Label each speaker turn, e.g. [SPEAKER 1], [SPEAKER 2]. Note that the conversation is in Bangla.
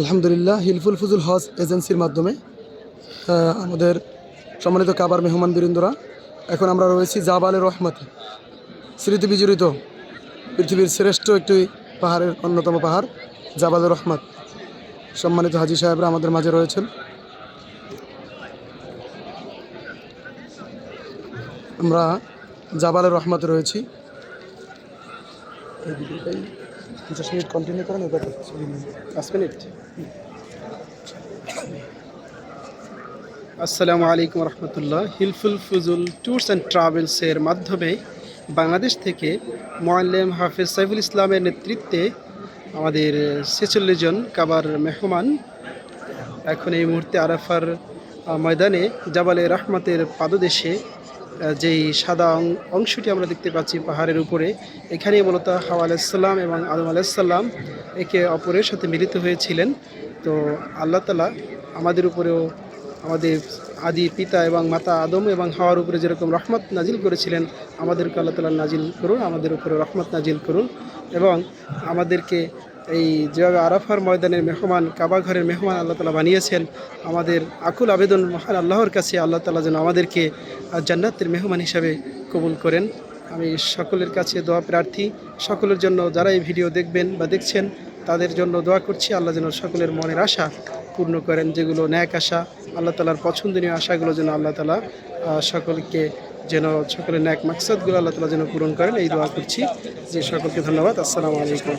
[SPEAKER 1] আলহামদুলিল্লাহ, হিলফুল ফুজুল হজ এজেন্সির মাধ্যমে আমাদের সম্মানিত কাবার মেহমান বীরেন্দ্রা এখন আমরা রয়েছি জাবালে রহমতে, স্মৃতি বিজড়িত পৃথিবীর শ্রেষ্ঠ একটি পাহাড়ের অন্যতম পাহাড় জাবালে রহমত। সম্মানিত হাজি সাহেবরা আমাদের মাঝে রয়েছেন। আমরা জাবালে রহমতে রয়েছি। পঞ্চাশ মিনিট কন্টিনিউ করেন
[SPEAKER 2] পাঁচ মিনিট। আসসালামু আলাইকুম রহমতুল্লাহ। হিলফুল ফুজুল ট্যুরস অ্যান্ড ট্রাভেলসের মাধ্যমে বাংলাদেশ থেকে মোয়াল্লেম হাফেজ সাইফুল ইসলামের নেতৃত্বে আমাদের ছেচল্লিশ জন কাবার মেহমান এখন এই মুহূর্তে আরাফার ময়দানে জাবালে রহমতের পাদদেশে যেই সাদা অংশটি আমরা দেখতে পাচ্ছি পাহাড়ের উপরে, এখানেই মূলত হাওয়া আলাইসাল্লাম এবং আদম আলাইসাল্লাম একে অপরের সাথে মিলিত হয়েছিলেন। তো আল্লাহ তালা আমাদের উপরেও আমাদের আদি পিতা এবং মাতা আদম এবং হাওয়ার উপরে যেরকম রহমত নাজিল করেছিলেন, আমাদেরকে আল্লাহ তালা নাজিল করুন, আমাদের উপরে রহমত নাজিল করুন এবং আমাদেরকে এই যেভাবে আরাফার ময়দানের মেহমান, কাবা ঘরের মেহমান আল্লাহ তালা বানিয়েছেন, আমাদের আকুল আবেদন মহান আল্লাহর কাছে আল্লাহ তালা যেন আমাদেরকে জান্নাতের মেহমান হিসাবে কবুল করেন। আমি সকলের কাছে দোয়া প্রার্থী, সকলের জন্য যারা এই ভিডিও দেখবেন বা দেখছেন, তাদের জন্য দোয়া করছি, আল্লাহ যেন সকলের মনের আশা পূর্ণ করেন, যেগুলো ন্যাক আশা, আল্লাহ তালার পছন্দনীয় আশাগুলো যেন আল্লাহ তালা সকলকে যেন সকলের ন্যাক মাকসাদগুলো আল্লাহ তালা যেন পূরণ করেন, এই দোয়া করছি। যে সকলকে ধন্যবাদ, আসসালামু আলাইকুম।